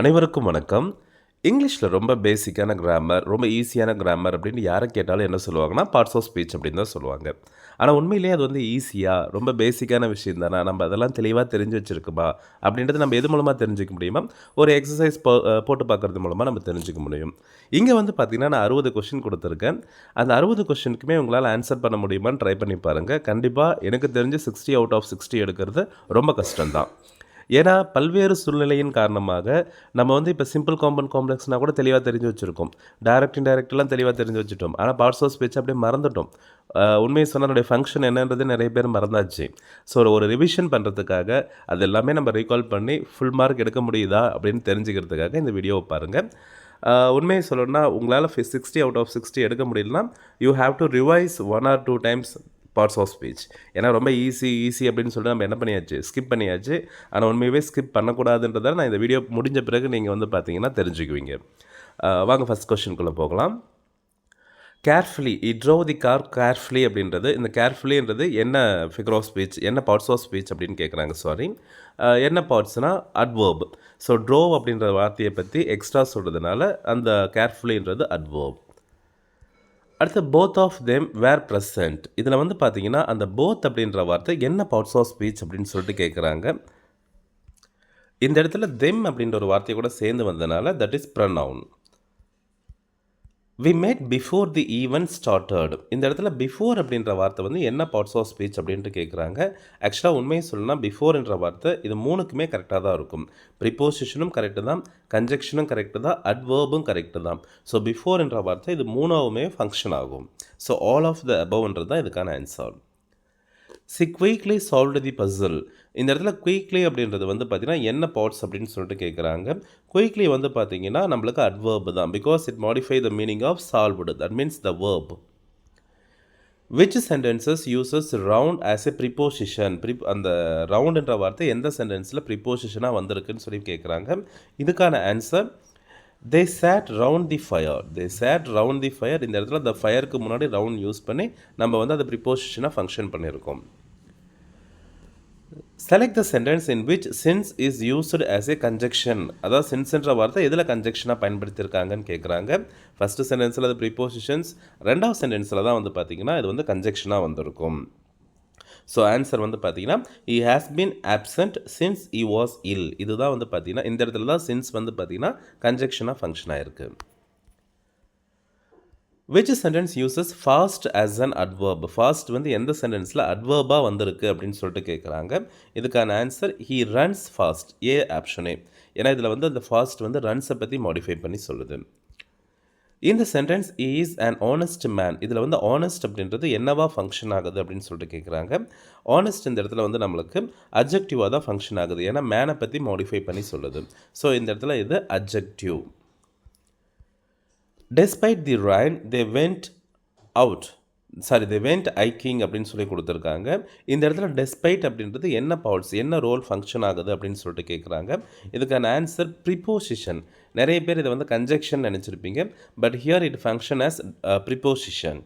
அனைவருக்கும் வணக்கம். இங்கிலீஷில் ரொம்ப பேசிக்கான கிராமர் ரொம்ப ஈஸியான கிராமர் அப்படின்னு யாரை கேட்டாலும் என்ன சொல்லுவாங்கன்னா பார்ட்ஸ் ஆஃப் ஸ்பீச் அப்படின்னு தான் சொல்லுவாங்க. ஆனால் உண்மையிலேயே அது வந்து ஈஸியாக ரொம்ப பேசிக்கான விஷயம் தானே? நம்ம அதெல்லாம் தெளிவாக தெரிஞ்சு வச்சுருக்குமா? அப்படின்றது நம்ம எது மூலமாக தெரிஞ்சுக்க முடியுமா ஒரு எக்ஸசைஸ் போ போட்டு பார்க்குறது மூலமாக நம்ம தெரிஞ்சுக்க முடியும். இங்கே வந்து பார்த்திங்கன்னா நான் அறுபது கொஷின் கொடுத்துருக்கேன். அந்த அறுபது கொஷினுக்குமே உங்களால் ஆன்சர் பண்ண முடியுமான்னு ட்ரை பண்ணி பாருங்கள் கண்டிப்பாக எனக்கு தெரிஞ்சு சிக்ஸ்டி அவுட் ஆஃப் சிக்ஸ்டி எடுக்கிறது ரொம்ப கஷ்டம்தான். ஏன்னா பல்வேறு சூழ்நிலையின் காரணமாக நம்ம வந்து இப்போ சிம்பிள் காம்பன் காம்ப்ளெக்ஸ்னால் கூட தெளிவாக தெரிஞ்சு வச்சுருக்கோம். டேரக்ட் இன்டேரக்ட்லாம் தெளிவாக தெரிஞ்சு வச்சுட்டோம். ஆனால் பார்ட்ஸ் ஆஃப் ஸ்பீச் அப்படியே மறந்துட்டோம். உண்மையை சொன்னால் அதனுடைய ஃபங்க்ஷன் என்னன்றது நிறைய பேர் மறந்தாச்சு. ஸோ ஒரு ரிவிஷன் பண்ணுறதுக்காக அது எல்லாமே நம்ம ரீகால் பண்ணி ஃபுல் மார்க் எடுக்க முடியுதா அப்படின்னு தெரிஞ்சுக்கிறதுக்காக இந்த வீடியோவை பாருங்கள் உண்மையை சொல்லணும்னா உங்களால் சிக்ஸ்டி அவுட் ஆஃப் சிக்ஸ்டி எடுக்க முடியலனா you have to revise one or two times parts of speech ஏன்னா ரொம்ப ஈஸி ஈஸி அப்படின்னு சொல்லிட்டு நம்ம என்ன பண்ணியாச்சு? ஸ்கிப் பண்ணியாச்சு. ஆனால் உண்மையாகவே ஸ்கிப் பண்ணக்கூடாதுன்றதால நான் இந்த வீடியோ முடிஞ்ச பிறகு நீங்கள் வந்து பார்த்தீங்கன்னா தெரிஞ்சுக்குவீங்க. வாங்க ஃபஸ்ட் கொஷினுக்குள்ளே போகலாம். Carefully he drove the car carefully அப்படின்றது இந்த கேர்ஃபுல்லின்றது என்ன ஃபிகர் ஆஃப் ஸ்பீச் என்ன பார்ட்ஸ் ஆஃப் ஸ்பீச் அப்படின்னு கேட்குறாங்க சாரி என்ன பார்ட்ஸ்னால் அட்வர்ப் ஸோ ட்ரோவ் அப்படின்ற வார்த்தையை பற்றி எக்ஸ்ட்ரா சொல்கிறதுனால அந்த கேர்ஃபுல்லின்றது அட்வர்ப் அடுத்து both of them were present இதில் வந்து பார்த்தீங்கன்னா அந்த போத் அப்படின்ற வார்த்தை என்ன பார்ட்ஸ் ஆஃப் ஸ்பீச் அப்படின்னு சொல்லிட்டு கேட்குறாங்க இந்த இடத்துல தெம் அப்படின்ற ஒரு வார்த்தையை கூட சேர்ந்து வந்ததுனால that is pronoun we made before the event started இந்த இடத்துல பிஃபோர் அப்படின்ற வார்த்தை வந்து என்ன பார்ட்ஸ் ஆஃப் ஸ்பீச் அப்படின்ட்டு கேட்குறாங்க ஆக்சுவலாக உண்மையை சொல்லணும்னா பிஃபோர்ன்ற வார்த்தை இது மூணுக்குமே கரெக்டாக தான் இருக்கும். ப்ரிப்போசிஷனும் கரெக்டு தான் கன்ஜெக்ஷனும் கரெக்டு தான் அட்வர்பும் கரெக்டு தான். ஸோ பிஃபோர்ன்ற வார்த்தை இது மூணாவுமே ஃபங்க்ஷன் ஆகும். ஸோ ஆல் ஆஃப் த அபவ்ன்றது தான் இதுக்கான answer she quickly solved the puzzle இந்த இடத்துல குயிக்லி அப்படின்றது வந்து பார்த்தீங்கன்னா என்ன பார்ட்ஸ் அப்படின்னு சொல்லிட்டு கேட்குறாங்க குயிக்லி வந்து பார்த்தீங்கன்னா நம்மளுக்கு அட்வர்ப் தான். Because it modify the meaning of solved that means the verb which sentences uses round as a preposition ப்ரி அந்த ரவுண்டுன்ற வார்த்தை எந்த சென்டென்ஸில் ப்ரிப்போசிஷனாக வந்திருக்குன்னு சொல்லி கேட்குறாங்க இதுக்கான answer they sat round the fire they sat round the fire இந்த இடத்துல அந்த ஃபயருக்கு முன்னாடி ரவுண்ட் யூஸ் பண்ணி நம்ம வந்து அதை ப்ரிப்போசிஷனாக ஃபங்க்ஷன் பண்ணியிருக்கோம். Select the sentence in which since is used as a conjunction அதாவது சின்ஸ்ன்ற வார்த்தை எதில் கன்ஜெக்ஷனாக பயன்படுத்தியிருக்காங்கன்னு கேட்குறாங்க ஃபஸ்ட்டு சென்டென்ஸில் அது ப்ரிப்போசிஷன்ஸ் ரெண்டாவது சென்டென்ஸில் தான் வந்து பார்த்திங்கன்னா இது வந்து கன்ஜெக்ஷனாக வந்திருக்கும். ஸோ ஆன்சர் வந்து பார்த்தீங்கன்னா he has been absent since he was ill இதுதான் வந்து பார்த்தீங்கன்னா இந்த இடத்துல தான் சின்ஸ் வந்து பார்த்தீங்கன்னா கன்ஜெக்ஷனாக ஃபங்க்ஷன் ஆயிருக்கு. Which sentence uses fast as an adverb fast வந்து எந்த சென்டென்ஸில் அட்வர்பாக வந்திருக்கு அப்படின்னு சொல்லிட்டு கேட்குறாங்க இதுக்கான answer he runs fast A ஆப்ஷனே ஏன்னா இதில் வந்து அந்த ஃபாஸ்ட் வந்து ரன்ஸை பற்றி மாடிஃபை பண்ணி சொல்லுது. இந்த sentence is an honest man இதில் வந்து ஆனஸ்ட் அப்படின்றது என்னவா ஃபங்க்ஷன் ஆகுது அப்படின்னு சொல்லிட்டு கேட்குறாங்க ஆனஸ்ட் இந்த இடத்துல வந்து நம்மளுக்கு அப்ஜெக்டிவாக தான் ஃபங்க்ஷன் ஆகுது. ஏன்னா மேனை பற்றி மாடிஃபை பண்ணி சொல்லுது. ஸோ இந்த இடத்துல இது adjective despite the rain they went out sorry the went hiking அப்படின்னு சொல்லி கொடுத்துருக்காங்க. இந்த இடத்துல டெஸ்பைட் அப்படின்றது என்ன பவுட்ஸ் என்ன ரோல் ஃபங்க்ஷன் ஆகுது அப்படின்னு சொல்லிட்டு கேட்குறாங்க இதுக்கான ஆன்சர் ப்ரிப்போசிஷன் நிறைய பேர் இதை வந்து conjunction நினச்சிருப்பீங்க. But here it function as preposition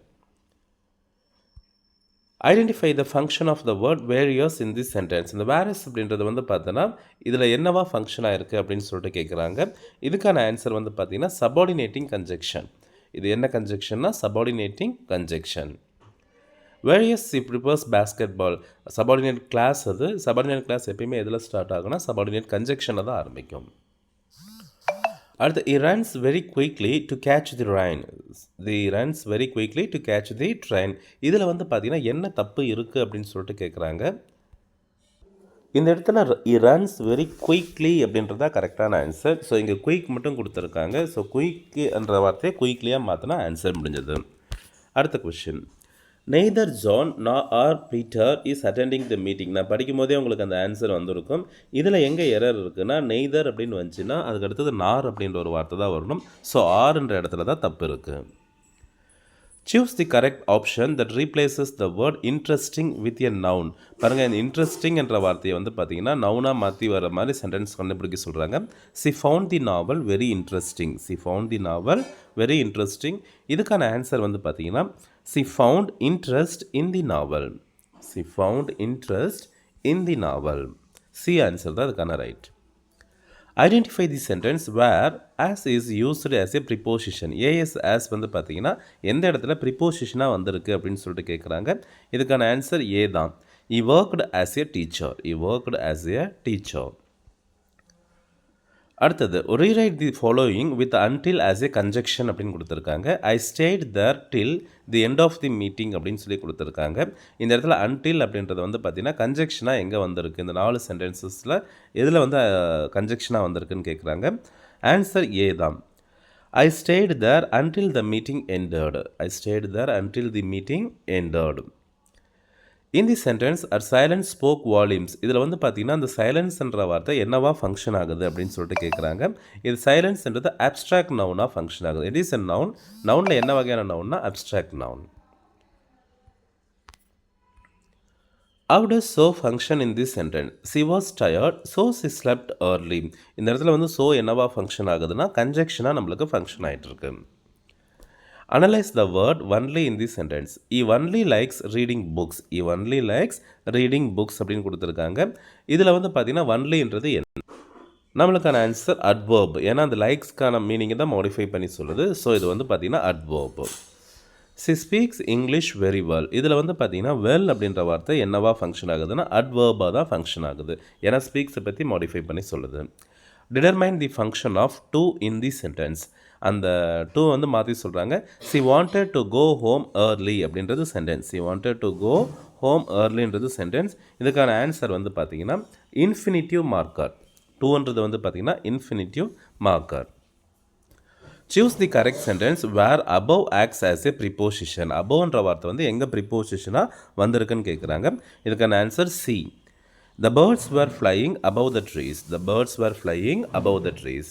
identify the function of the word whereas in the sentence இந்த வேரியஸ் அப்படின்றது வந்து பார்த்தோன்னா இதில் என்னவா ஃபங்க்ஷனாக இருக்குது அப்படின்னு சொல்லிட்டு கேட்குறாங்க இதுக்கான ஆன்சர் வந்து பார்த்தீங்கன்னா சபார்டினேட்டிங் கன்ஜெக்ஷன் இது என்ன கன்ஜெக்ஷன்னா subordinating conjunction whereas she prefers basketball subordinate clause அது. சபார்டினேட் கிளாஸ் எப்பயுமே எதில் ஸ்டார்ட் ஆகுனா சபார்டினேட் கன்ஜெக்ஷனை தான் ஆரம்பிக்கும். அடுத்து he runs very quickly to catch the rain the runs very quickly to catch the train இதில் வந்து பார்த்தீங்கன்னா என்ன தப்பு இருக்குது அப்படின்னு சொல்லிட்டு கேட்குறாங்க இந்த இடத்துல இ ரன்ஸ் வெரி குயிக்லி அப்படின்றதா கரெக்டான ஆன்சர் ஸோ இங்கே குயிக் மட்டும் கொடுத்துருக்காங்க. ஸோ குயிக்குன்ற வார்த்தையை குயிக்லியாக மாற்றினா ஆன்சர் முடிஞ்சது. அடுத்த question neither John nor Peter is attending the meeting நான் படிக்கும் போதே உங்களுக்கு அந்த ஆன்சர் வந்திருக்கும். இதில் எங்கே எரர் இருக்குன்னா நெய்தர் அப்படின்னு வந்துச்சுன்னா அதுக்கு அடுத்தது நார் அப்படின்ற ஒரு வார்த்தை தான் வரணும். ஸோ ஆறுன்ற இடத்துல தான் தப்பு இருக்குது choose the correct option that replaces the word interesting with a noun பாருங்கள் இந்த இன்ட்ரெஸ்டிங் என்ற வார்த்தையை வந்து பார்த்தீங்கன்னா நவுனாக மாற்றி வர மாதிரி சென்டென்ஸ் கண்டுபிடிக்க சொல்கிறாங்க she found the novel very interesting she found the novel very interesting இதுக்கான ஆன்சர் வந்து பார்த்தீங்கன்னா she found interest in the novel she found interest in the novel C answer தான் அதுக்கான right identify the sentence where as is used as a preposition AS as வந்து பார்த்தீங்கன்னா எந்த இடத்துல ப்ரிப்போசிஷனாக வந்திருக்கு அப்படின்னு சொல்லிட்டு கேட்குறாங்க இதுக்கான ஆன்சர் ஏ தான். He worked as a teacher he worked as a teacher அடுத்தது rewrite the following with until as a conjunction அப்படின்னு கொடுத்துருக்காங்க. I stayed there till the end of the meeting அப்படின்னு சொல்லி கொடுத்துருக்காங்க. இந்த இடத்துல அன்டில் அப்படின்றது வந்து பார்த்தீங்கன்னா கன்ஜெக்ஷனாக எங்கே வந்திருக்கு? இந்த நாலு சென்டென்சஸில் எதில் வந்து கன்ஜெக்ஷனாக வந்திருக்குன்னு கேட்குறாங்க ஆன்சர் ஏ தான். I stayed there until the meeting ended I stayed there until the meeting ended in the sentence our silence spoke volumes இதில் வந்து பார்த்தீங்கன்னா அந்த சைலன்ஸ்ன்ற வார்த்தை என்னவா ஃபங்க்ஷன் ஆகுது அப்படின்னு சொல்லிட்டு கேட்குறாங்க இது சைலன்ஸ்ன்றது அப்ட்ராக்ட் நவுனாக ஃபங்க்ஷன் ஆகுது. இட் இஸ் அ நவுன் நவுனில் என்ன வகையான நவுன்னா abstract noun How does so function in this sentence she was tired so she slept early இந்த இடத்துல வந்து ஸோ என்னவா ஃபங்க்ஷன் ஆகுதுன்னா கன்ஜெக்ஷனாக நம்மளுக்கு ஃபங்க்ஷன் ஆகிட்டு இருக்கு. Analyse the word only in the sentence he only likes reading books he only likes reading books அப்படின்னு கொடுத்துருக்காங்க. இதில் வந்து பார்த்தீங்கன்னா ஒன்லின்றது என்ன? நம்மளுக்கான ஆன்சர் அட்வர்ப் ஏன்னா அந்த லைக்ஸ்க்கான மீனிங்கை தான் மாடிஃபை பண்ணி சொல்லுது. ஸோ இது வந்து பார்த்தீங்கன்னா adverb she speaks English very well இதில் வந்து பார்த்தீங்கன்னா வெல் அப்படின்ற வார்த்தை என்னவா ஃபங்க்ஷன் ஆகுதுன்னா அட்வர்பாக தான் ஃபங்க்ஷன் ஆகுது. ஏன்னா ஸ்பீக்ஸை பற்றி மாடிஃபை பண்ணி சொல்லுது. Determine the function of to in the sentence அந்த டூ வந்து மாற்றி சொல்கிறாங்க she wanted to go home early அப்படின்றது sentence she wanted to go home ஏர்லின்றது sentence இதுக்கான ஆன்சர் வந்து பார்த்தீங்கன்னா இன்ஃபினிட்டிவ் மார்க்கர் டூன்றது வந்து பார்த்தீங்கன்னா infinitive marker choose the correct sentence where above acts as a preposition அபவ்ன்ற வார்த்தை வந்து எங்கே ப்ரிப்போசிஷனாக வந்திருக்குன்னு கேட்குறாங்க இதுக்கான answer C the birds were flying above the trees the birds were flying above the trees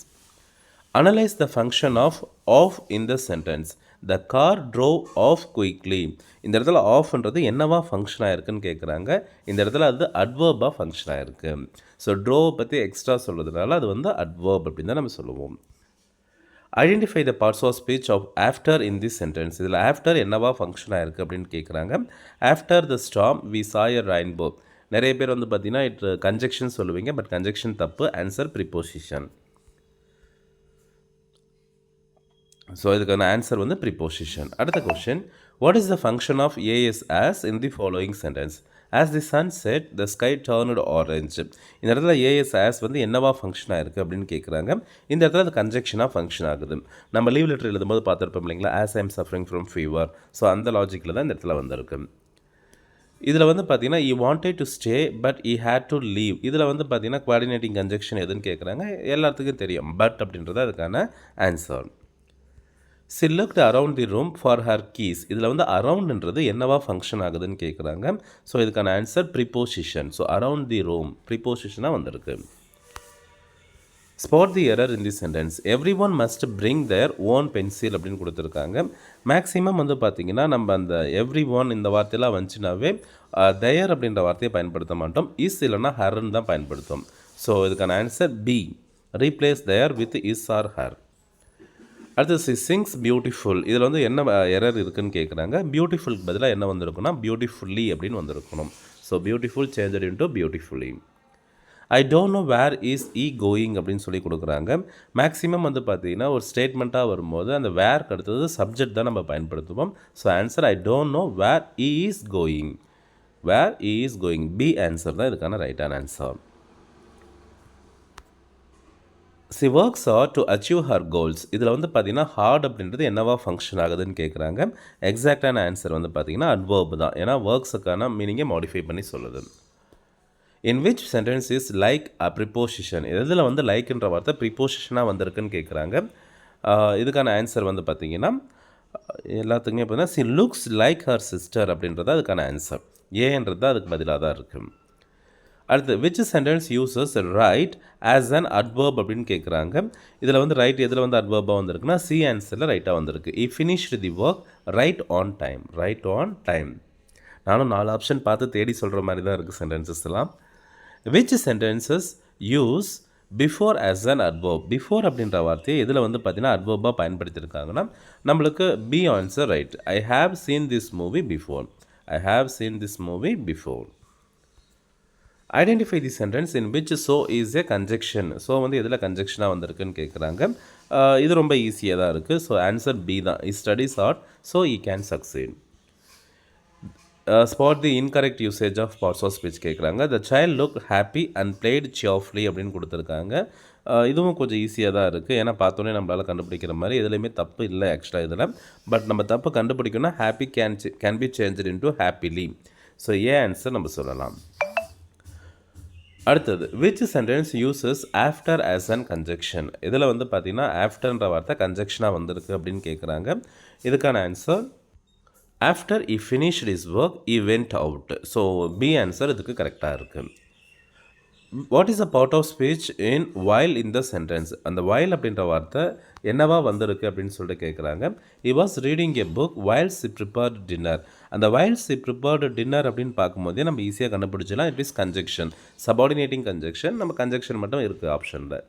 analyse the function of off in the sentence the car drove off quickly இந்த இடத்துல ஆஃப்ன்றது என்னவா ஃபங்க்ஷன் ஆயிருக்குன்னு கேட்குறாங்க இந்த இடத்துல அது அட்வர்பாக ஃபங்க்ஷன் இருக்குது so ட்ரோவை பற்றி எக்ஸ்ட்ரா சொல்கிறதுனால அது வந்து அட்வர்ப் அப்படின்னு தான் நம்ம சொல்லுவோம். Identify the parts of speech of after in this sentence இதில் ஆஃப்டர் என்னவா ஃபங்க்ஷன் இருக்குது அப்படின்னு கேட்குறாங்க after the storm we saw a rainbow நிறைய பேர் வந்து பார்த்திங்கன்னா இட் கன்ஜெக்ஷன் சொல்லுவீங்க பட் கன்ஜெக்ஷன் தப்பு ஆன்சர் ப்ரிப்போசிஷன் ஸோ இதுக்கான ஆன்சர் வந்து ப்ரிப்போசிஷன் அடுத்த question what is the function of AS as in the following sentence as the sun set the sky turned orange இந்த இடத்துல ஏஎஸ் ஆஸ் வந்து என்னவா function ஆயிருக்கு அப்படின்னு கேட்குறாங்க இந்த இடத்துல அது கன்ஜெக்ஷனாக ஃபங்க்ஷன் ஆகுது. நம்ம லீவ் லெட்டர் எழுதும்போது பார்த்துருப்போம் இல்லைங்களா? As I'm suffering from fever so அந்த லாஜிக்கில் தான் இந்த இடத்துல வந்திருக்கு. இதில் வந்து பார்த்தீங்கன்னா I wanted to stay but I had to leave இதில் வந்து பார்த்தீங்கன்னா குவாடினேட்டிங் கன்ஜெக்ஷன் எதுன்னு கேட்குறாங்க எல்லாத்துக்கும் தெரியும். பட் அப்படின்றது அதுக்கான answer she looked around the room for her keys இதில் வந்து அரவுண்ட்ன்றது என்னவா ஃபங்க்ஷன் ஆகுதுன்னு கேட்குறாங்க ஸோ இதுக்கான answer preposition so around the room ப்ரிப்போசிஷனாக வந்திருக்கு. Spot the error in the sentence everyone must bring their own pencil அப்படின்னு கொடுத்துருக்காங்க. மேக்ஸிமம் வந்து பார்த்திங்கன்னா நம்ம அந்த எவ்ரி ஒன் இந்த வார்த்தையெல்லாம் வந்துச்சுனாவே தயர் அப்படின்ற வார்த்தையை பயன்படுத்த மாட்டோம். இஸ் இல்லைனா ஹர்ன்னு தான் பயன்படுத்தும். ஸோ இதுக்கான answer B replace their with his or her அடுத்து சி சிங்ஸ் பியூட்டிஃபுல் இதில் வந்து என்ன எரர் இருக்குதுன்னு கேட்குறாங்க பியூட்டிஃபுல்க்கு பதிலாக என்ன வந்திருக்குன்னா பியூட்டிஃபுல்லி அப்படின்னு வந்திருக்கணும். So beautiful changed into beautifully I don't know where is he going அப்படின்னு சொல்லி கொடுக்குறாங்க. மேக்ஸிமம் வந்து பார்த்தீங்கன்னா ஒரு ஸ்டேட்மெண்ட்டாக வரும்போது அந்த வேர்க்கு அடுத்தது சப்ஜெக்ட் தான் நம்ம பயன்படுத்துவோம். So answer I don't know where he is going where he is going B answer தான் இதுக்கான ரைட்டான answer she works hard to achieve her goals இதில் வந்து பார்த்தீங்கன்னா ஹார்ட் அப்படின்றது என்னவா ஃபங்க்ஷன் ஆகுதுன்னு கேட்குறாங்க. எக்ஸாக்டான ஆன்சர் வந்து பார்த்திங்கன்னா அட்வர்ப் தான். ஏன்னா ஒர்க்ஸுக்கான மீனிங்கை மாடிஃபை பண்ணி சொல்லுது. In which sentence is like a preposition இதில் வந்து லைக்ன்ற வார்த்தை ப்ரிப்போசிஷனாக வந்திருக்குன்னு கேட்குறாங்க. இதுக்கான ஆன்சர் வந்து பார்த்திங்கன்னா எல்லாத்துக்குமே பார்த்தீங்கன்னா she looks like her sister அப்படின்றது அதுக்கான ஆன்சர் ஏன்றது தான் அதுக்கு பதிலாக தான் இருக்குது அடுத்து which sentence uses right as an adverb அப்படின்னு கேட்குறாங்க இதில் வந்து ரைட் எதில் வந்து அட்வர்பாக வந்திருக்குன்னா சி ஆன்சரில் ரைட்டாக வந்திருக்கு. He finished the work right on time right on time நானும் நாலு ஆப்ஷன் பார்த்து தேடி சொல்கிற மாதிரி தான் இருக்குது சென்டென்சஸ்லாம் which sentences use before as an adverb before அப்படின்ற வார்த்தையை இதில் வந்து பார்த்தீங்கன்னா அட்வர்பாக பயன்படுத்தியிருக்காங்கன்னா நம்மளுக்கு B answer right I have seen this movie before I have seen this movie before identify the sentence in which so is a conjunction so வந்து எதில் கன்ஜெக்ஷனாக வந்திருக்குன்னு கேட்குறாங்க இது ரொம்ப ஈஸியாக தான் இருக்குது ஸோ ஆன்சர் பி தான். He studies hard so he can succeed spot the incorrect usage of parts of speech கேட்குறாங்க the child look happy and played cheerfully அப்படின்னு கொடுத்துருக்காங்க. இதுவும் கொஞ்சம் ஈஸியாக தான் இருக்குது ஏன்னா பார்த்தோன்னே நம்மளால் கண்டுபிடிக்கிற மாதிரி எதுலேயுமே தப்பு இல்லை ஆக்சுவலாக இதில். பட் நம்ம தப்பு கண்டுபிடிக்கணும்னா happy can can be change into happily so A answer நம்ம சொல்லலாம். அடுத்தது which sentence uses after as a conjunction இதில் வந்து பார்த்தீங்கன்னா ஆஃப்டர்ன்ற வார்த்தை கன்ஜெக்ஷனாக வந்திருக்கு அப்படின்னு கேட்குறாங்க இதுக்கான answer after he finished his work he went out so B answer இதுக்கு கரெக்டாக இருக்குது what is a part of speech in while in the sentence அந்த வைல் அப்படின்ற வார்த்தை என்னவா வந்திருக்கு அப்படின்னு சொல்லிட்டு கேட்குறாங்க he was reading a book while she prepared dinner அந்த வைல் சி ப்ரிப்பேர்டு டின்னர் அப்படின்னு பார்க்கும்போதே நம்ம ஈஸியாக கண்டுபிடிச்சலாம் it is conjunction subordinating conjunction நம்ம கன்ஜெக்ஷன் மட்டும் இருக்குது ஆப்ஷனில்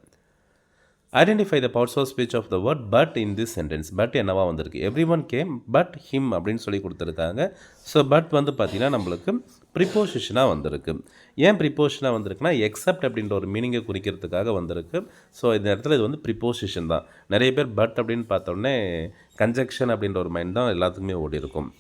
identify the parts of speech of the word but in this sentence but என்னவா வந்திருக்கு? Everyone came but him அப்படின்னு சொல்லி கொடுத்துருக்காங்க. ஸோ பட் வந்து பார்த்திங்கன்னா நம்மளுக்கு ப்ரிப்போசிஷனாக வந்திருக்கு. ஏன் ப்ரிப்போஷனாக வந்திருக்குன்னா எக்ஸப்ட் அப்படின்ற ஒரு மீனிங்கை குறிக்கிறதுக்காக வந்திருக்கு. ஸோ இந்த இடத்துல இது வந்து ப்ரிப்போசிஷன் தான். நிறைய பேர் பட் அப்படின்னு பார்த்தோன்னே கன்ஜெக்ஷன் அப்படின்ற ஒரு மைண்ட் தான் எல்லாத்துக்குமே ஓடி இருக்கும்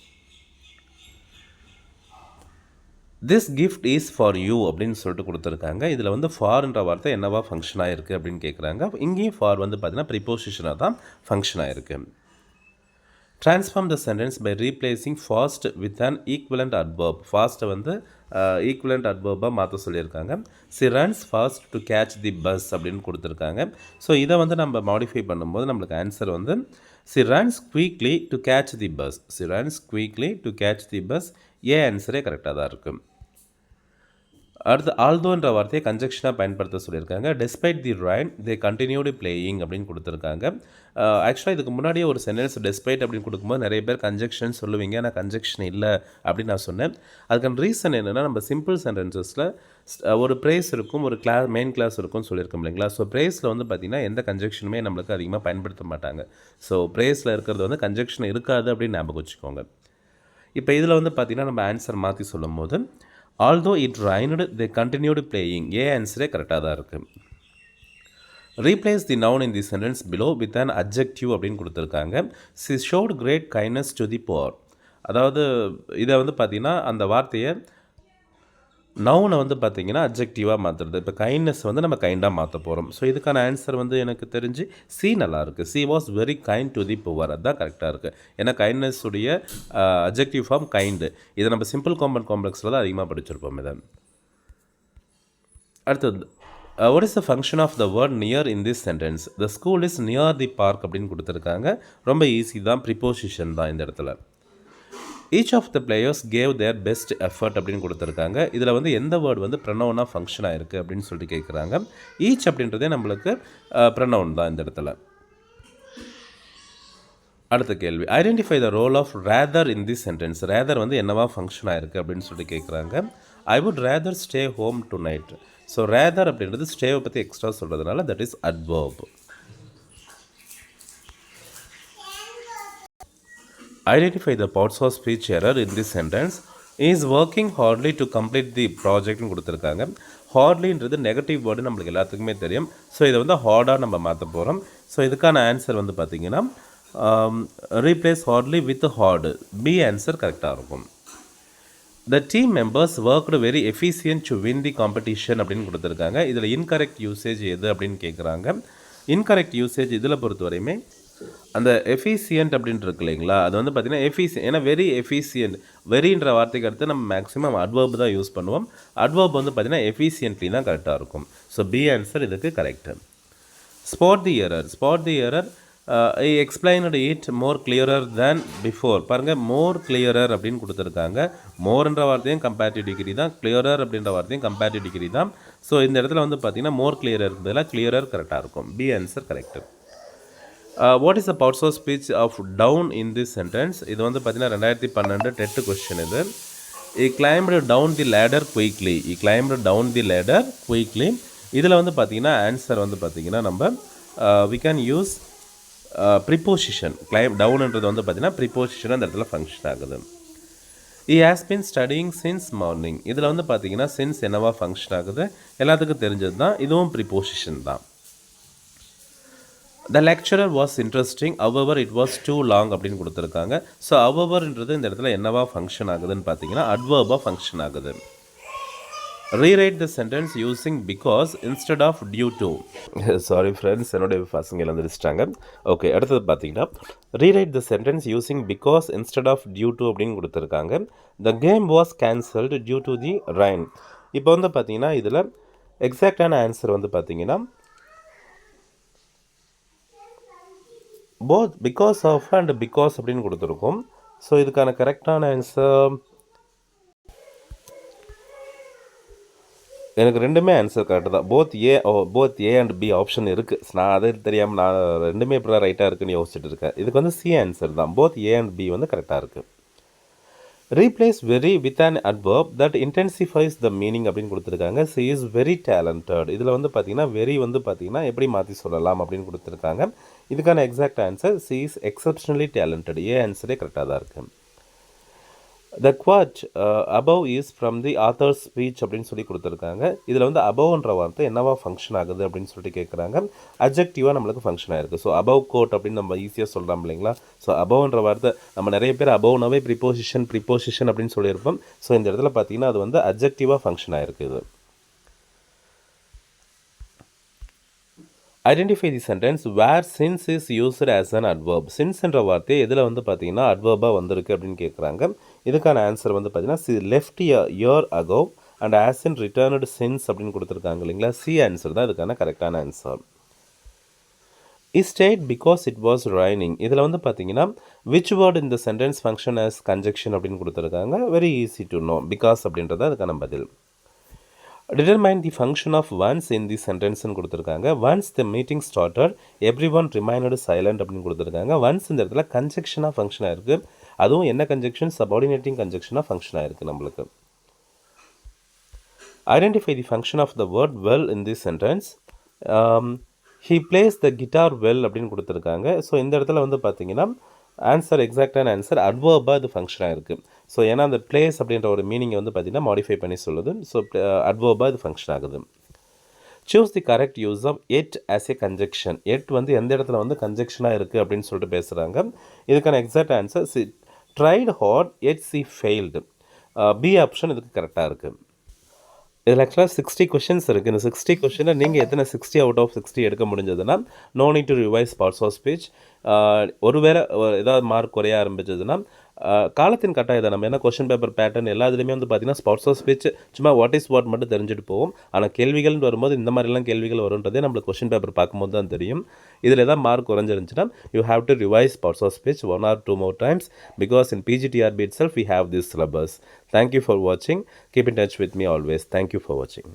this gift is for you அப்படின்னு சொல்லிட்டு கொடுத்துருக்காங்க. இதில் வந்து ஃபார்ன்ற வார்த்தை என்னவா ஃபங்க்ஷன் ஆகிருக்கு அப்படின்னு கேட்குறாங்க இங்கேயும் ஃபார் வந்து பார்த்தீங்கன்னா ப்ரிப்போசிஷனாக தான் ஃபங்க்ஷன் ஆகிருக்கு transform the sentence by replacing fast with an equivalent adverb ஃபாஸ்ட்டை வந்து ஈக்குவலண்ட் அட்வர்பாக மாற்ற சொல்லியிருக்காங்க. She runs fast to catch the bus அப்படின்னு கொடுத்துருக்காங்க. ஸோ இதை வந்து நம்ம மாடிஃபை பண்ணும்போது நம்மளுக்கு ஆன்சர் வந்து C runs quickly to catch the bus C runs quickly to catch the bus A ஆன்சரே கரெக்டாக தான் இருக்குது அடுத்து ஆல்தோன்ற வார்த்தையை கன்ஜெக்ஷனாக பயன்படுத்த சொல்லியிருக்காங்க. Despite the rain they continued playing அப்படின்னு கொடுத்துருக்காங்க. ஆக்சுவலாக இதுக்கு முன்னாடியே ஒரு சென்டென்ஸ் டெஸ்பைட் அப்படின்னு கொடுக்கும்போது நிறைய பேர் கன்ஜெக்ஷன் சொல்லுவீங்க. ஆனால் கன்ஜெக்ஷன் இல்லை அப்படின்னு நான் சொன்னேன். அதுக்கான ரீசன் என்னென்னா நம்ம சிம்பிள் சென்டென்சஸில் ஒரு ப்ரேஸ் இருக்கும் ஒரு கிளாஸ் மெயின் கிளாஸ் இருக்கும்னு சொல்லியிருக்கோம் இல்லைங்களா? ஸோ ப்ரேஸில் வந்து பார்த்திங்கன்னா எந்த கன்ஜெக்ஷனுமே நம்மளுக்கு அதிகமாக பயன்படுத்த மாட்டாங்க. ஸோ ப்ரேஸில் இருக்கிறது வந்து கன்ஜெக்ஷன் இருக்காது அப்படின்னு ஞாபகம் வச்சுக்கோங்க. இப்போ இதில் வந்து பார்த்திங்கன்னா நம்ம ஆன்சர் மாற்றி சொல்லும் போது although it rained they continued playing A ஆன்சரே கரெக்டாக தான் இருக்குது replace the noun in the sentence below with an adjective அப்படின்னு கொடுத்துருக்காங்க. She showed great kindness to the poor அதாவது இதை வந்து பார்த்திங்கன்னா அந்த வார்த்தையை நவுனை வந்து பார்த்தீங்கன்னா அப்ஜெக்டிவாக மாற்றுறது இப்போ கைண்ட்னஸ் வந்து நம்ம கைண்டாக மாற்ற போகிறோம் ஸோ இதுக்கான ஆன்சர் வந்து எனக்கு தெரிஞ்சு சி நல்லா இருக்குது she was very kind to the poor அதுதான் கரெக்டாக இருக்குது ஏன்னா கைண்ட்னஸ் உடைய அப்ஜெக்டிவ் ஃபார்ம் கைண்டு இதை நம்ம சிம்பிள் காம்பன் காம்ப்ளெக்ஸில் தான் அதிகமாக படிச்சிருப்போம் இதை. அடுத்தது what is the function of the word near in this sentence the school is near the park அப்படின்னு கொடுத்துருக்காங்க. ரொம்ப ஈஸி தான். ப்ரிப்போசிஷன் தான் இந்த இடத்துல. Each of the players gave their best effort அப்படின்னு கொடுத்துருக்காங்க. இதில் வந்து எந்த வேர்டு வந்து ப்ரனவுனாக ஃபங்க்ஷன் ஆயிருக்கு அப்படின்னு சொல்லிட்டு கேட்குறாங்க ஈச் அப்படின்றதே நம்மளுக்கு ப்ரனவுன் தான் இந்த இடத்துல. அடுத்த கேள்வி. Identify the role of rather in the sentence rather வந்து என்னவா ஃபங்க்ஷன் ஆயிருக்கு அப்படின்னு சொல்லிட்டு கேட்குறாங்க I would rather stay home tonight so rather அப்படின்றது ஸ்டேவை பற்றி எக்ஸ்ட்ரா சொல்கிறதுனால that is adverb identify the parts of speech error in the sentence is working hardly to complete the ப்ராஜெக்ட்னு கொடுத்துருக்காங்க. ஹார்ட்லின்றது நெகட்டிவ் வேர்டு நம்மளுக்கு எல்லாத்துக்குமே தெரியும். ஸோ இதை வந்து ஹார்டாக நம்ம மாற்ற போகிறோம் ஸோ இதுக்கான ஆன்சர் வந்து பார்த்திங்கன்னா replace hardly with hard B answer கரெக்டாக இருக்கும். The team members worked very efficient to win the competition அப்படின்னு கொடுத்துருக்காங்க. இதில் இன்கரெக்ட் யூசேஜ் எது அப்படின்னு கேட்குறாங்க இன்கரெக்ட் யூசேஜ் இதில் பொறுத்த வரையுமே அந்த எஃபிசியன்ட் அப்படின்ட்டு இருக்கு இல்லைங்களா? அது வந்து பார்த்திங்கன்னா எஃபிசியன் ஏன்னா வெரி எஃபிசியன்ட் வெரின்ற வார்த்தைக்கு அடுத்து நம்ம மேக்ஸிமம் அட்வர்ப் தான் யூஸ் பண்ணுவோம். அட்வர்ப் வந்து பார்த்திங்கன்னா எஃபிசியன்ட்லி தான் கரெக்டாக இருக்கும். ஸோ பி ஆன்சர் இதுக்கு correct spot the error spot the error I explained it more clearer than before பாருங்கள் மோர் கிளியரர் அப்படின்னு கொடுத்துருக்காங்க. மோர்ன்ற வார்த்தையும் கம்பேரிட்டிவ் டிகிரி தான். கிளியரர் அப்படின்ற வார்த்தையும் கம்பேரிட்டிவ் டிகிரி தான். ஸோ இந்த இடத்துல வந்து பார்த்தீங்கன்னா மோர் கிளியரர் இருந்ததில் கிளியரர் கரெக்டாக இருக்கும். B answer correct what is the parts of speech of down in this sentence இது வந்து பார்த்தீங்கன்னா ரெண்டாயிரத்தி பன்னெண்டு டெட்டு கொஸ்டின் இது. He climbed down the ladder quickly he climbed down the ladder quickly இதில் வந்து பார்த்தீங்கன்னா ஆன்சர் வந்து பார்த்தீங்கன்னா நம்ம we can use preposition climb டவுன்ன்றது வந்து பார்த்தீங்கன்னா ப்ரிப்போசிஷன் அந்த இடத்துல ஃபங்க்ஷன் ஆகுது. He has been studying since morning இதில் வந்து பார்த்தீங்கன்னா சின்ஸ் என்னவா ஃபங்க்ஷன் ஆகுது? எல்லாத்துக்கும் தெரிஞ்சது தான் இதுவும் ப்ரிப்போசிஷன் தான். த லெக்சரர் வாஸ் இன்ட்ரெஸ்டிங் அவர் இட் வாஸ் டூ லாங் அப்படின்னு கொடுத்துருக்காங்க. ஸோ அவர்ன்றது இந்த இடத்துல என்னவா ஃபங்க்ஷன் ஆகுதுன்னு பார்த்தீங்கன்னா அட்வர்பாக ஃபங்க்ஷன் ஆகுது. Rewrite the sentence using because instead of due to sorry friends என்னுடைய பசங்க எழுந்திரிச்சிட்டாங்க ஓகே அடுத்தது பார்த்தீங்கன்னா rewrite the sentence using because instead of due to அப்படின்னு கொடுத்துருக்காங்க. The game was cancelled due to the rain இப்போ வந்து பார்த்தீங்கன்னா இதில் எக்ஸாக்டான ஆன்சர் வந்து பார்த்தீங்கன்னா both because of and because அப்படின்னு கொடுத்துருக்கோம். ஸோ இதுக்கான கரெக்டான ஆன்சர் எனக்கு ரெண்டுமே ஆன்சர் கரெக்டு தான். Both A both A and B option இருக்குது நான் அது தெரியாமல் நான் ரெண்டுமே இப்படி ரைட்டாக இருக்குன்னு யோசிச்சுட்டு இருக்கேன். இதுக்கு வந்து சி ஆன்சர் தான். போத் ஏ அண்ட் பி வந்து கரெக்டாக இருக்குது replace very with an adverb that intensifies the meaning அப்படின்னு கொடுத்துருக்காங்க. சி இஸ் வெரி டேலண்டட் இதில் வந்து பார்த்தீங்கன்னா வெரி வந்து பார்த்தீங்கன்னா எப்படி மாற்றி சொல்லலாம் அப்படின்னு கொடுத்துருக்காங்க. இதுக்கான exact answer C is exceptionally talented A ஆன்சரே கரெக்டாக தான் இருக்குது the quote above is from the author speech அப்படின்னு சொல்லி கொடுத்துருக்காங்க. இதில் வந்து அபவ்ன்ற வார்த்தை என்னவா ஃபங்க்ஷன் ஆகுது அப்படின்னு சொல்லிட்டு கேட்குறாங்க அப்ஜெக்டிவாக நம்மளுக்கு ஃபங்க்ஷன் ஆயிருக்கு. ஸோ அபவ் கோட் அப்படின்னு நம்ம ஈஸியாக சொல்கிறோம் இல்லைங்களா? ஸோ அபவ்ன்ற வார்த்தை நம்ம நிறைய பேர் அபவ்னாவே ப்ரிப்போசிஷன் ப்ரிப்போசிஷன் அப்படின்னு சொல்லியிருப்போம். ஸோ இந்த இடத்துல பார்த்தீங்கன்னா அது வந்து அப்ஜெக்டிவாக ஃபங்க்ஷன் ஆயிருக்கு இது. Identify the sentence where since is used as an adverb சின்ஸ்ன்ற வார்த்தை எதில் வந்து பார்த்தீங்கன்னா அட்வர்பாக வந்திருக்கு அப்படின்னு கேட்குறாங்க இதுக்கான ஆன்சர் வந்து பார்த்தீங்கன்னா she left year ago and has in returned since அப்படின்னு கொடுத்துருக்காங்க இல்லைங்களா? சி ஆன்சர் தான் இதுக்கான கரெக்டான answer he stayed because it was raining இதில் வந்து பார்த்தீங்கன்னா விச் வேர்டு இந்த சென்டென்ஸ் ஃபங்க்ஷன் ஆஸ் கன்ஜெக்ஷன் அப்படின்னு கொடுத்துருக்காங்க. Very easy to know because அப்படின்றது அதுக்கான பதில். Determine the function of once in the sentence கொடுத்துருக்காங்க. Once the meeting started everyone remained silent அப்படின்னு கொடுத்துருக்காங்க. ஒன்ஸ் இந்த இடத்துல கன்ஜெக்ஷனாக ஃபங்க்ஷன் ஆயிருக்கு அதுவும் என்ன கன்ஜெக்ஷன் சபார்டினேட்டிங் கன்ஜெக்ஷனாக ஃபங்க்ஷன் இருக்குது நம்மளுக்கு. Identify the function of the word well in the sentence he plays the guitar well அப்படின்னு கொடுத்துருக்காங்க. ஸோ இந்த இடத்துல வந்து பார்த்தீங்கன்னா ஆன்சர் எக்ஸாக்டான ஆன்சர் அட்வர்பாக இது ஃபங்க்ஷனாக இருக்குது ஸோ ஏன்னா அந்த பிளேஸ் அப்படின்ற ஒரு மீனிங்கை வந்து பார்த்தீங்கன்னா மாடிஃபை பண்ணி சொல்லுது. ஸோ அட்வர்பாக இது ஃபங்க்ஷன் ஆகுது. Choose the correct use of yet as a conjunction yet வந்து எந்த இடத்துல வந்து கன்ஜெக்ஷனாக இருக்குது அப்படின்னு சொல்லிட்டு பேசுகிறாங்க இதுக்கான exact answer she tried hard yet she failed B option இதுக்கு கரெக்டாக இருக்குது இதில் ஆக்சுவலாக சிக்ஸ்டி கொஷின்ஸ் இருக்குது இந்த சிக்ஸ்டி கொஷினில் நீங்கள் எத்தனை சிக்ஸ்டி அவுட் ஆஃப் சிக்ஸ்டி எடுக்க முடிஞ்சதுன்னா no need to revise parts of speech ஒருவேளை ஏதாவது மார்க் குறைய ஆரம்பிச்சதுன்னா காலத்தின் கட்டாயம் நம்ம என்ன கொஷின் பேப்பர் பேட்டர்ன் எல்லா இதுலேயுமே வந்து பார்த்தீங்கன்னா ஸ்பாட்ஸ் ஆஃப் ஸ்பீச் சும்மா வாட் இஸ் வாட் மட்டும் தெரிஞ்சுட்டு போவோம். ஆனால் கேள்விகள்னு வரும்போது இந்த மாதிரிலாம் கேள்விகள் வரும்ன்றதே நம்மளுக்கு கொஷின் பேப்பர் பார்க்கும்போது தான் தெரியும். இதில் ஏதாவது mark குறைஞ்சிருந்துச்சுன்னா you have to revise parts of speech one or two more times because in PGTRB it self we have this syllabus thank you for வாட்சிங் keep in touch with me always thank you for வாட்சிங்